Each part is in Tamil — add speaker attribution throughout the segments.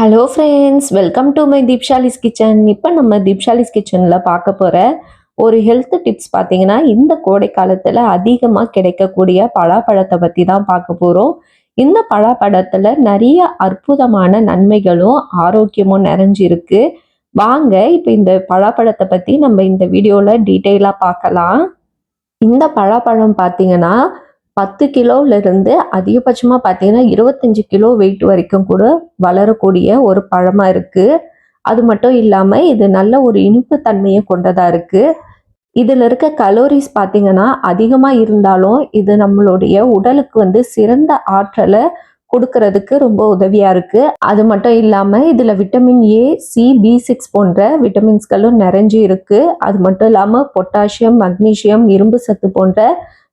Speaker 1: Hello friends welcome to my Deepshali's kitchen இப்போ நம்ம தீப்ஷாலிஸ் கிச்சனில் பார்க்க போகிற ஒரு ஹெல்த் டிப்ஸ் பார்த்தீங்கன்னா இந்த கோடை காலத்தில் அதிகமாக கிடைக்கக்கூடிய பலாப்பழத்தை பற்றி தான் பார்க்க போகிறோம் இந்த பலாப்பழத்தில் நிறைய அற்புதமான நன்மைகளும் ஆரோக்கியமும் நிறைஞ்சிருக்கு. வாங்க இப்போ இந்த பலாப்பழத்தை பற்றி நம்ம இந்த வீடியோவில் டீட்டெயிலாக பார்க்கலாம். இந்த பலாப்பழம் பார்த்தீங்கன்னா பத்து கிலோவிலிருந்து அதிகபட்சமாக பார்த்தீங்கன்னா இருபத்தஞ்சி கிலோ வெயிட் வரைக்கும் கூட வளரக்கூடிய ஒரு பழமாக இருக்குது அது மட்டும் இல்லாமல் இது நல்ல ஒரு இனிப்பு தன்மையை கொண்டதாக இருக்குது இதில் இருக்க கலோரிஸ் பார்த்தீங்கன்னா அதிகமாக இருந்தாலும் இது நம்மளுடைய உடலுக்கு வந்து சிறந்த ஆற்றலை கொடுக்கறதுக்கு ரொம்ப உதவியாக இருக்குது அது மட்டும் இல்லாமல் இதில் vitamin A C B six போன்ற விட்டமின்ஸ்களும் நிறைஞ்சு இருக்குது அது மட்டும் இல்லாமல் பொட்டாசியம் மக்னீசியம் இரும்பு சத்து போன்ற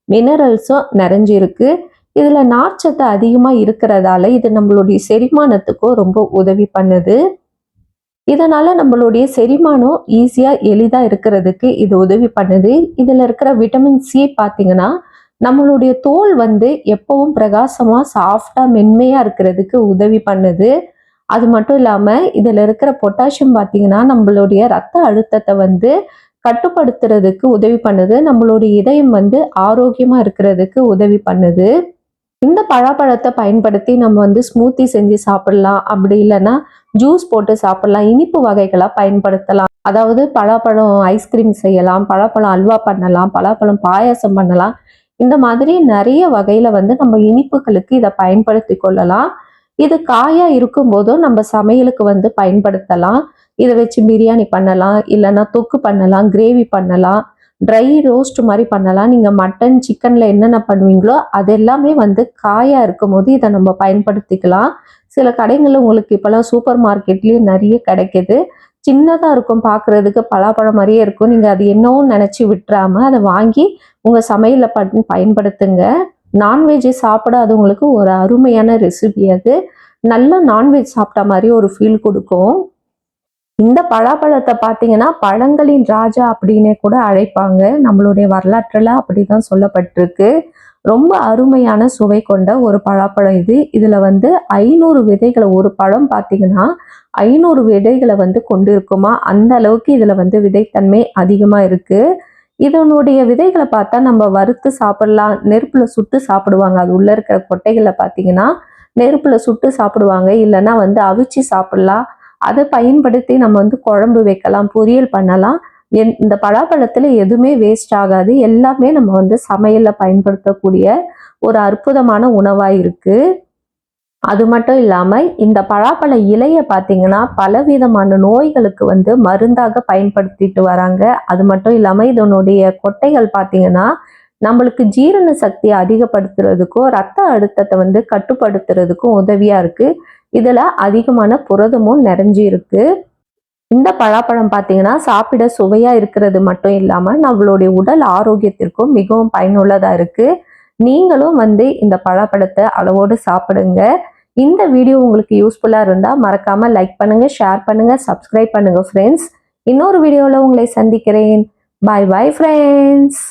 Speaker 1: மினரல்ஸும் நிறைஞ்சிருக்கு. இதில் நார்ச்சத்து அதிகமாக இருக்கிறதால இது நம்மளுடைய செரிமானத்துக்கும் ரொம்ப உதவி பண்ணுது. இதனால் நம்மளுடைய செரிமானம் ஈஸியாக எளிதாக இருக்கிறதுக்கு இது உதவி பண்ணுது. இதில் இருக்கிற விட்டமின் சி பார்த்தீங்கன்னா நம்மளுடைய தோல் வந்து எப்பவும் பிரகாசமாக சாஃப்டாக மென்மையாக இருக்கிறதுக்கு உதவி பண்ணுது. அது மட்டும் இல்லாமல் இதில் இருக்கிற பொட்டாசியம் பார்த்தீங்கன்னா நம்மளுடைய ரத்த அழுத்தத்தை வந்து கட்டுப்படுத்துறதுக்கு உதவி பண்ணுது. நம்மளுடைய இதயம் வந்து ஆரோக்கியமாக இருக்கிறதுக்கு உதவி பண்ணுது. இந்த பழாப்பழத்தை பயன்படுத்தி நம்ம வந்து ஸ்மூத்தி செஞ்சு சாப்பிடலாம். அப்படி இல்லைன்னா ஜூஸ் போட்டு சாப்பிடலாம். இனிப்பு வகைகளாக பயன்படுத்தலாம். அதாவது பழாப்பழம் ஐஸ்கிரீம் செய்யலாம் பழாப்பழம் அல்வா பண்ணலாம் பழாப்பழம் பாயாசம் பண்ணலாம். இந்த மாதிரி நிறைய வகையில் வந்து நம்ம இனிப்புகளுக்கு இதை பயன்படுத்தி கொள்ளலாம். இது காயாக இருக்கும் போதும் நம்ம சமையலுக்கு வந்து பயன்படுத்தலாம். இதை வச்சு பிரியாணி பண்ணலாம் இல்லைன்னா தொக்கு பண்ணலாம் கிரேவி பண்ணலாம் ட்ரை ரோஸ்ட் மாதிரி பண்ணலாம். நீங்கள் மட்டன் சிக்கனில் என்னென்ன பண்ணுவீங்களோ அது எல்லாமே வந்து காயாக இருக்கும் போது இதை நம்ம பயன்படுத்திக்கலாம். சில கடைகளில் உங்களுக்கு இப்போல்லாம் சூப்பர் மார்க்கெட்லேயும் நிறைய கிடைக்கிது. சின்னதாக இருக்கும் பார்க்குறதுக்கு பலாப்பழம் மாதிரியே இருக்கும். நீங்கள் அது என்னவும் நினச்சி விட்டுறாமல் அதை வாங்கி உங்கள் சமையலில் பண் பயன்படுத்துங்க. நான்வெஜ்ஜு சாப்பிடாதவங்களுக்கு ஒரு அருமையான ரெசிபி அது. நல்லா நான்வெஜ் சாப்பிட்ட மாதிரி ஒரு ஃபீல் கொடுக்கும். இந்த பலாப்பழத்தை பார்த்தீங்கன்னா பழங்களின் ராஜா அப்படின்னே கூட அழைப்பாங்க. நம்மளுடைய வரலாற்றில் அப்படிதான் சொல்லப்பட்டிருக்கு. ரொம்ப அருமையான சுவை கொண்ட ஒரு பழாப்பழம் இது. இதில் வந்து ஐநூறு விதைகளை ஒரு பழம் பார்த்தீங்கன்னா ஐநூறு விதைகளை வந்து கொண்டு இருக்குமா? அந்த அளவுக்கு இதில் வந்து விதைத்தன்மை அதிகமாக இருக்குது இதனுடைய விதைகளை பார்த்தா நம்ம வறுத்து சாப்பிடலாம் நெருப்பில் சுட்டு சாப்பிடுவாங்க. அது உள்ளே இருக்கிற கொட்டைகளை பார்த்தீங்கன்னா நெருப்பில் சுட்டு சாப்பிடுவாங்க. இல்லைன்னா வந்து அவிச்சு சாப்பிடலாம். அதை பயன்படுத்தி நம்ம வந்து குழம்பு வைக்கலாம் பொரியல் பண்ணலாம். இந்த பலாப்பழத்தில் எதுவுமே வேஸ்ட் ஆகாது. எல்லாமே நம்ம வந்து சமையலில் பயன்படுத்தக்கூடிய ஒரு அற்புதமான உணவாக இருக்குது அது மட்டும் இல்லாமல் இந்த பலாப்பழ இலையை பார்த்தீங்கன்னா பலவிதமான நோய்களுக்கு வந்து மருந்தாக பயன்படுத்திட்டு வராங்க. அது மட்டும் இல்லாமல் இதனுடைய கொட்டைகள் பார்த்தீங்கன்னா நம்மளுக்கு ஜீரண சக்தியை அதிகப்படுத்துறதுக்கும் ரத்த அழுத்தத்தை வந்து கட்டுப்படுத்துறதுக்கும் உதவியாக இருக்குது இதில் அதிகமான புரதமும் நிறைஞ்சி இருக்கு. இந்த பழாப்பழம் பார்த்தீங்கன்னா சாப்பிட சுவையாக இருக்கிறது மட்டும் இல்லாமல் நம்மளுடைய உடல் ஆரோக்கியத்திற்கும் மிகவும் பயனுள்ளதாக இருக்குது நீங்களும் வந்து இந்த பழாப்பழத்தை அளவோடு சாப்பிடுங்க. இந்த வீடியோ உங்களுக்கு யூஸ்ஃபுல்லாக இருந்தால் மறக்காமல் லைக் பண்ணுங்கள் ஷேர் பண்ணுங்கள் சப்ஸ்கிரைப் பண்ணுங்கள் ஃப்ரெண்ட்ஸ் இன்னொரு வீடியோவில் உங்களை சந்திக்கிறேன். பாய் பாய் ஃப்ரெண்ட்ஸ்